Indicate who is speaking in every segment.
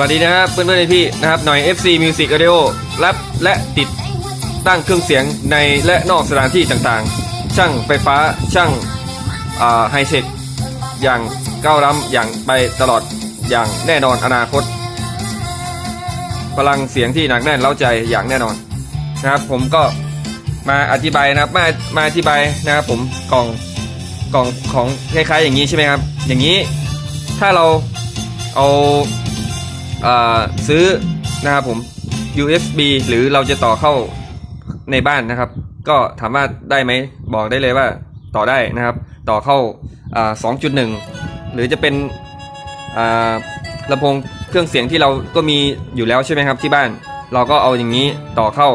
Speaker 1: วัสดีนะครับเพื่อนๆในพี่นะครับหน่อย FC Music Audio รับและติดตั้งเครื่องเสียงในและนอกสถานที่ต่างๆ ช่างไฟฟ้าช่างไฮเทคอย่างก้าวล้ำอย่างไปตลอดอย่างแน่นอนอนาคต พลังเสียงที่หนักแน่นเล้าใจอย่างแน่นอนนะครับ ผมก็มาอธิบายนะครับมามาอธิบายนะครับผมกล่องกล่องของคล้ายๆอย่างนี้ใช่ไหมครับ อย่างนี้ถ้าเราเอา ซื้อนะครับผม USB หรือเราจะต่อเข้าในบ้านนะครับ ก็ถามว่าได้ไหมบอกได้เลยว่าต่อได้นะครับ ต่อเข้าอ่า2.1หรือจะเป็นลำโพงเครื่องเสียงที่เราก็มีอยู่แล้วใช่ไหมครับที่บ้าน เราก็เอาอย่างนี้ต่อเข้า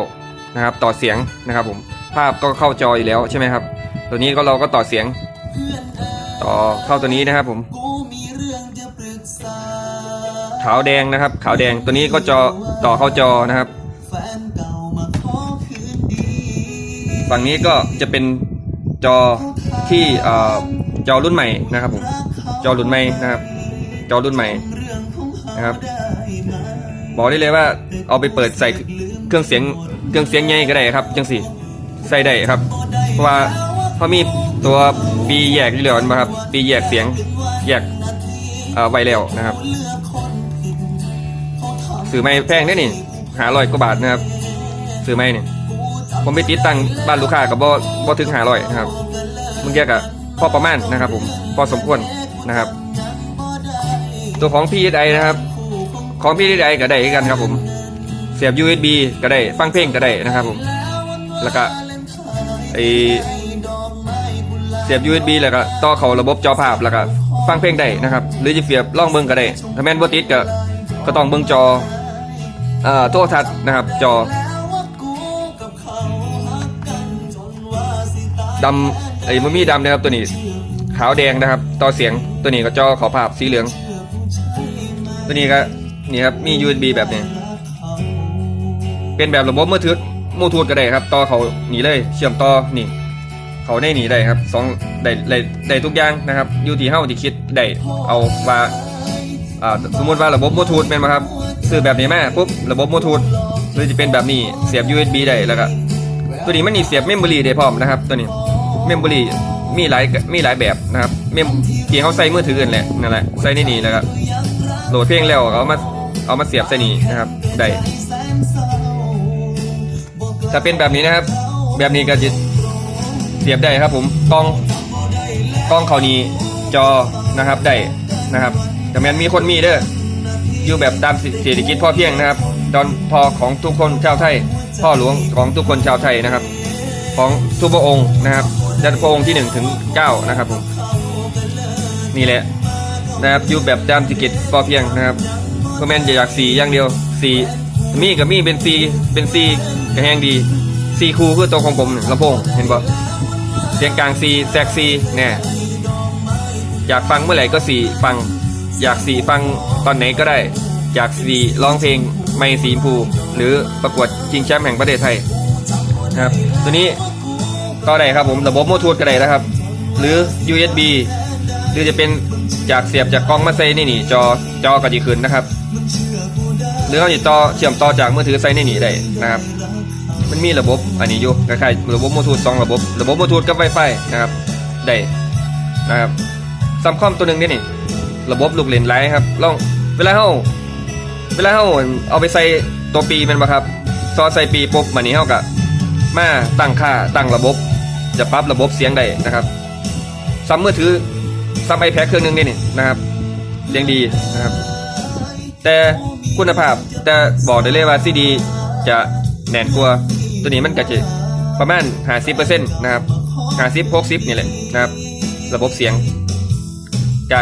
Speaker 1: นะครับ ต่อเสียงนะครับผมภาพก็เข้าจออยู่แล้วใช่ไหมครับ ตัวนี้ก็เราก็ต่อเสียง ต่อเข้าตัวนี้นะครับผม
Speaker 2: รื่องจะปรึกษา
Speaker 1: ขาวแดงนะครับ ขาวแดงตัวนี้ก็จอต่อเข้าจอนะครับ
Speaker 2: แฟนเก่ามาขอคืนดี
Speaker 1: ฝั่งนี้ก็จะเป็นจอที่เอ่อจอรุ่นใหม่นะครับผมจอรุ่นใหม่นะครับ จอรุ่นใหม่
Speaker 2: เรื่องของเขา
Speaker 1: นะครับ
Speaker 2: ได้ไหม
Speaker 1: บอกได้เลยว่าเอาไปเปิดใส่เครื่องเสียงเครื่องเสียงใหญ่ก็ได้ครับจังสิใส่ได้ครับ เพราะว่าเขามีตัวปีแยกที่เหลือมาครับปีแยกเสียงแยกเอ่อ ไวแล้วนะครับซื้อไม่แพงได้นี่หาร้อยกว่าบาทนะครับซื้อไม่เนี่ยผมไปติดตั้งบ้านลูกค้ากับบ่บ่ถึงหาร้อยนะครับมึงแยกอะพอประมาณนะครับ ผมพอสมควรนะครับ ตัวของ PSI นะครับ ของ PSI ก็ได้กันครับ ผมเสียบ USB ก็ได้ฟังเพลงก็ได้นะครับ ผม แล้วก็ไอเสียบ USB แล้วก็ต่อเข้าระบบจอภาพแล้วก็ ฟังเพลงได้นะครับ หรือจะเสียบล่องเบิ่งก็ได้ถ้าแม่นบ่ติดก็ก็ต้องเบิ่งจอเอ่อโทรทัศน์นะครับ จอดำไอ้มันมีดำนะครับตัวนี้ ขาวแดงนะครับ ต่อเสียงตัวนี้ก็จอขาวภาพสีเหลือง ตัวนี้ก็นี่ครับมี USB แบบนี้ เป็นแบบระบบมือถือมูทูธก็ได้ครับ ต่อเขาหนีเลย เชื่อมต่อนี่ เขาได้หนีได้ครับสองได้ได้ได้ทุกอย่างนะครับอยู่ที่เฮาที่คิดได้เอาว่าอ่าสมมติว่าระบบโมทูธเป็นไหมครับซื้อแบบนี้แมาปุ๊บระบบโมทูธหรือจะเป็นแบบนี้เสียบ USB ได้แล้วก็ตัวนี้มันนี่เสียบเมมโมรีได้พร้อมนะครับ ตัวนี้เมมโมรีมีหลายมีหลายแบบนะครับเมมที่เขาใส่มือถือกันแหละนั่นแหละใส่ในนี่แล้วก็โหลดเพลงแล้วเอามาเอามาเสียบใส่นี่นะครับได้ถ้าเป็นแบบนี้นะครับ แบบนี้ก็จะ เสียบได้ครับผมกล้องกล้องเขานี้จอนะครับได้นะครับแต่แมนมีคนมีเด้ออยู่แบบตามเศรษฐกิจพ่อเพียงนะครับ ตอนพอของทุกคนชาวไทย พ่อหลวงของทุกคนชาวไทยนะครับ ของทุกพระองค์นะครับจันพระองค์ที่หนึ่งถึงเก้านะครับผมนี่แหละนะครับอยู่แบบตามเศรษฐกิจพอเพียงนะครับก็แมนอยากสีอย่างเดียวสีมีกับมีเป็นสีเป็นสีกระแหงดีสีคูคือตัวของผมลำโพงเห็นบ่เสียงกลางสีแซกซีแน่อยากฟังเมื่อไหร่ก็สีฟัง อยากสีฟังตอนไหนก็ได้ อยากสีร้องเพลงไม่สีชมพูหรือประกวดชิงแชมป์แห่งประเทศไทยนะครับตัวนี้ก็ได้ครับผมระบบโมทูธก็ได้นะครับ หรือ USB หรือจะเป็นจากเสียบจากกล้องมาใส่นี่นี่จอจอก็จะขึ้นนะครับ หรือเราจะต่อเชื่อมต่อจากมือถือใส่ในนี่ได้นะครับ มันมีระบบอันนี้อยู่คล้ายๆระบบบลูทูธสองระบบ ระบบบลูทูธกับไวไฟนะครับ ได้นะครับซัมคอมตัวหนึ่งนี่นี่ ระบบลูกเลนไลท์ครับลองเวลาเฮาเวลาเฮาเอาไปใส่ตัวปีมันบ่ครับ ซอใส่ปีปุ๊บมันนี้เฮาก็มาตั้งค่าตั้งระบบ จะปรับระบบเสียงได้นะครับซัมมือถือซัมไอแพดเครื่องหนึงนี่นี่นะครับเสียงดีนะครับ แต่คุณภาพแต่บอกได้เลยว่าซีดีจะแน่นกว่า ตัวนี้มันก็จะประมาณ50%นะครับ50 60นี่แหละนะครับ ระบบเสียงจะ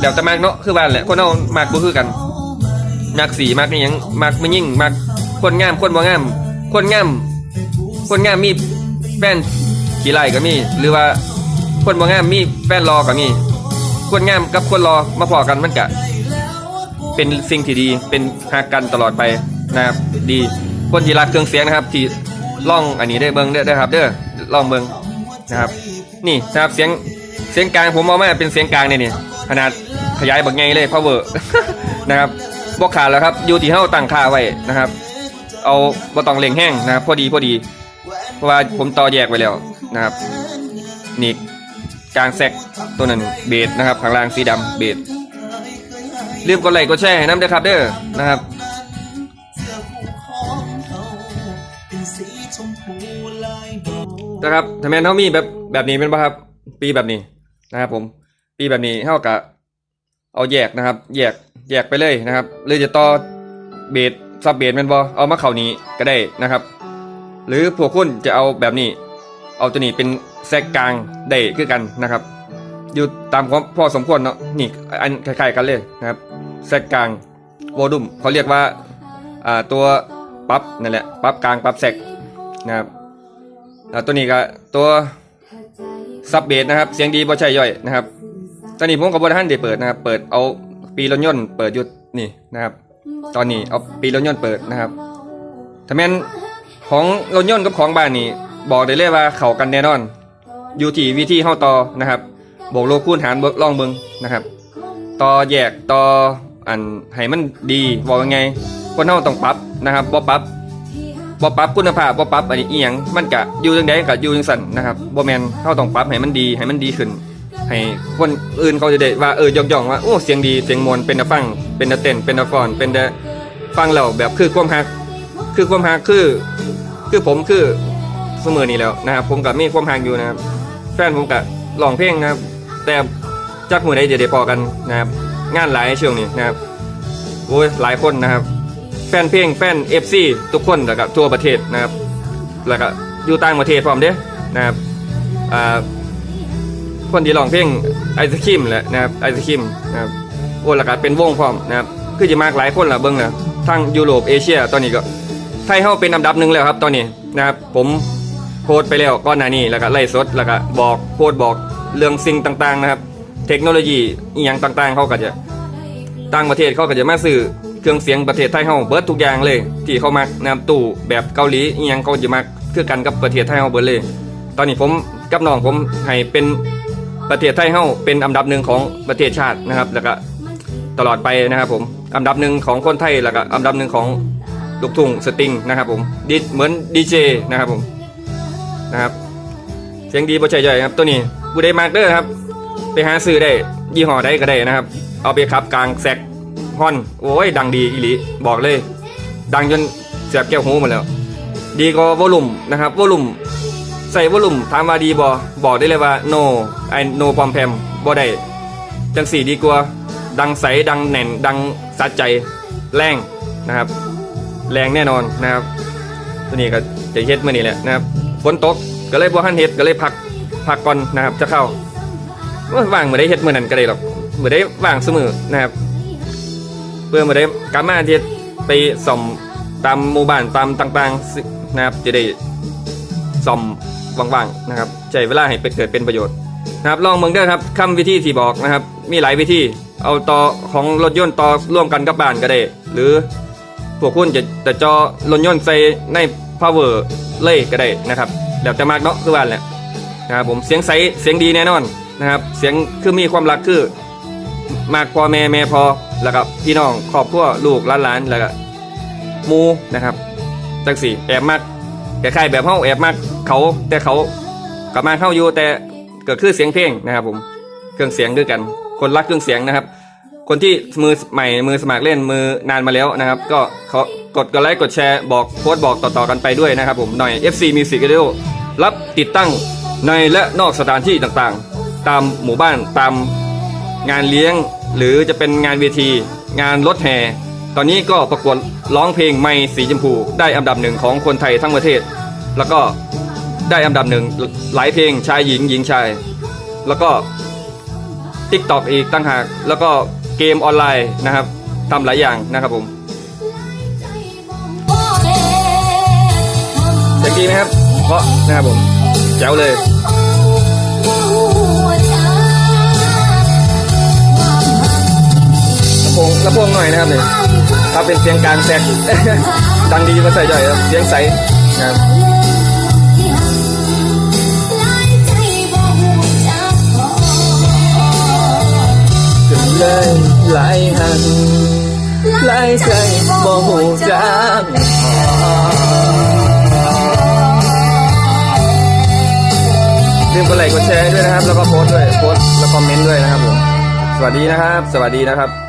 Speaker 1: แล้วแต่มากเนาะคือว่าแหละคนเอามากบ่คือกันมักสีมักนี่ยังมักไม่ยิ่งมักคนงามคนบ่งาม คนงาม คนงามมีแฟนขี้ไล่ก็มี หรือว่าคนบ่งามมีแฟนรอก็มี คนงามกับคนรอมาพอกันมันกะเป็นสิ่งที่ดีเป็นหักกันตลอดไปนะครับดี คนที่รักเครื่องเสียงนะครับที่ล่องอันนี้ได้เบิ้งเด้อเด้ครับ เด้อล่องเบิ้งนะครับ นี่นะครับเสียงเสียงกลางผมเอามาเป็นเสียงกลางเนี่ยนี่ขนาดขยายบักไงเลย power นะครับบ่ขาดแล้วครับอยู่ที่เฮาตั้งค่าไว้นะครับ เอาบ่ต้องเร่งแห้งนะครับพอดีพอดี เพราะว่าผมต่อแยกไว้แล้วนะครับนี่กลางแซกตัวนั้นเบสนะครับข้างล่างสีดำเบสรีบกดไลค์กดแชร์ให้น้ำเด้อครับเด้อนะครับ
Speaker 2: นะ
Speaker 1: ครับถ้าแม่นเฮามีแบบแบบนี้เป็นป่ะครับ ปีแบบนี้นะครับ ผม ปีแบบนี้เฮากะเอาแยกนะครับ แยกแยกไปเลยนะครับหรือจะต่อเบสซับเบสแม่นบ่เอามาเข้านี้ก็ได้นะครับ หรือพวกคุณจะเอาแบบนี้ เอาตัวนี้เป็นแซกกลางได้คือกันนะครับ อยู่ตามความพอสมควรเนาะนี่อันคล้ายๆกันเลยนะครับแซกกลางโวลูมเขาเรียกว่าอ่าตัวปั๊บนั่นแหละปั๊บกลางปั๊บแซกนะครับ อ่าตัวนี้ก็ตัวซับเบสนะครับ เสียงดีบ่ใช่ย่อยนะครับ ตอนนี้ผมกับบริษัทได้เปิดนะครับ เปิดเอาปีรถยนต์เปิดยุดนี่นะครับ ตอนนี้เอาปีรถยนต์เปิดนะครับถ้าแม่นของรถยนต์กับของบ้านนี่บอกได้เลยว่าเข้ากันแน่นอน อยู่ที่วิธีเฮาต่อนะครับบวกโลคูณหารเบิกลองเบิงนะครับต่อแยกต่ออันให้มันดีบอกยังไงคนเฮาต้องปรับนะครับบ่ปรับ บ่ปรับคุณภาพบ่ปรับอันนี้เอียงมันก็อยู่จังใดก็อยู่จังซั่นนะครับบ่แมนเฮาต้องปรับให้มันดีให้มันดีขึ้น ให้คนอื่นเขาจะได้ว่าเออยกย่องว่าโอ้เสียงดีเสียงมวลเป็นตาฟังเป็นตาเต้นเป็นตาฟอน เป็นตาฟังแล้วแบบคือความฮักคือความฮักคือ คือผมคือเสมอนี้แล้วนะครับ ผมกับมีความฮักอยู่นะครับแฟนผมกับร้องเพลงนะครับ แต่จักมือใดจะได้พอกันนะครับ งานหลายช่วงนี้นะครับโอ้ยหลายคนนะครับ แฟนเพลงแฟน FC ทุกคนแล้วก็ทั่วประเทศนะครับ แล้วก็อยู่ต่างประเทศพร้อมเด้นะครับอ่าคนที่ร้องเพลงไอศครีมแหละนะครับไอศครีมนะครับโอ้แล้วก็เป็นวงพร้อมนะครับคือจะมากหลายคนละเบิ่งนะทั้งยุโรปเอเชีย ตอนนี้ก็ไทยเฮาเป็นอันดับหนึ่งแล้วครับ ตอนนี้นะครับผมโพสต์ไปแล้วก่อนหน้านี้แล้วก็ไล่สดแล้วก็บอกโพสต์บอกเรื่องสิ่งต่างๆนะครับ เทคโนโลยีอีหยังต่างๆเขาก็จะต่างประเทศเขาก็จะมาซื้อ เครื่องเสียงประเทศไทยเฮาเบิดทุกอย่างเลย ที่เขามักนะครับตู้แบบเกาหลีอียังเขาจะมักคือกันกับประเทศไทยเฮาเบิดเลย ตอนนี้ผมกับน้องผมให้เป็นประเทศไทยเฮาเป็นอันดับหนึ่งของประเทศชาตินะครับ แล้วก็ตลอดไปนะครับผมอันดับหนึ่งของคนไทยแล้วก็อันดับหนึ่งของลูกทุ่งสตริงนะครับผมดิเหมือนดีเจนะครับผมนะครับเสียงดีบ่ใช่ย่อยครับตัวนี้บูได้มาร์เดอร์ครับ ไปหาซื้อได้ยี่ห้อใดก็ได้นะครับ เอาไปขับกลางแซก ฮอน โอ้ย ดังดีอีหลีบอกเลย ดังจนเสียบแก้วหูหมดแล้ว ดีกว่าวอลุ่มนะครับวอลุ่มใส่วอลุ่มถามว่าดีบอบอกได้เลยว่า no I no พอมแพมบ่ได้จังสี่ดีกว่า ดังใสดังแน่น ดังสัดใจแรงนะครับ แรงแน่นอนนะครับตัวนี้ก็จะเฮ็ดมื่อนี้แหละนะครับฝนตกก็เลยบ่ทันเฮ็ดก็เลยพักพักก่อนนะครับจะเข้าว่างเมื่อได้เฮ็ดเมื่อนั้นก็ได้หรอกเมื่อได้ว่างเสมอนะครับ เพื่อมื่อได้กลับมาเฮ็ดไปส่อมตามหมู่บ้านตามต่างๆนะครับจะได้ซ่อมว่างๆนะครับใช้เวลาให้ไปเกิดเป็นประโยชน์นะครับลองเมืองเด้อครับคำวิธีที่บอกนะครับ มีหลายวิธีเอาต่อของรถยนต์ต่อร่วมกันกับบ้านก็ได้ หรือพวกคุณจะจะจอรถยนต์ใส่ใน power เลยก็ได้นะครับแล้วแต่มากเนาะคือว่าแหละนะครับผมเสียงใสเสียงดีแน่นอนนะครับ เสียงคือมีความรักคือ มากพอแม่แม่พอ แล้วก็พี่น้องครอบครัวลูกหลานๆแล้วก็มูนะครับจังสี่แอบมากคล้ายๆแบบเฮาแอบมากเขาแต่เขากลับมาเข้าอยู่แต่เกิดคือเสียงเพลงนะครับ ผมเครื่องเสียงด้วยกัน คนรักเครื่องเสียงนะครับ คนที่มือใหม่มือสมัครเล่นมือนานมาแล้วนะครับ ก็เขากดกดไลค์กดแชร์บอกโพสต์บอกต่อๆกันไปด้วยนะครับ ผมหน่อย FC Music Radio รับติดตั้งในและนอกสถานที่ต่างๆ ตามหมู่บ้านตามงานเลี้ยง หรือจะเป็นงานเวที งานรถแห่ตอนนี้ก็ประกวดร้องเพลงไม่สีชมพูได้อันดับหนึ่งของคนไทยทั้งประเทศ แล้วก็ได้อันดับหนึ่งหลายเพลงชายหญิงหญิงชาย แล้วก็ t ิ k t o k อีกตั้งหาก แล้วก็เกมออนไลน์นะครับทำหลายอย่างนะครับผมเสียงดีไหมครับ เพราะนะครับผมแจ๋วเลย ลำโพงลำโพงหน่อยนะครับเนี่ยถ้าเป็นเสียงกลางแซกดังดีมาใส่จ่อยครับเสียงใสนะครับเลยหลายหันหลา
Speaker 3: ยใจบ่หูจัก
Speaker 1: ลืมกดไลค์กดแชร์ด้วยนะครับ แล้วก็โพสต์ด้วยโพสต์แล้วคอมเมนต์ด้วยนะครับผมสวัสดีนะครับ สวัสดีนะครับ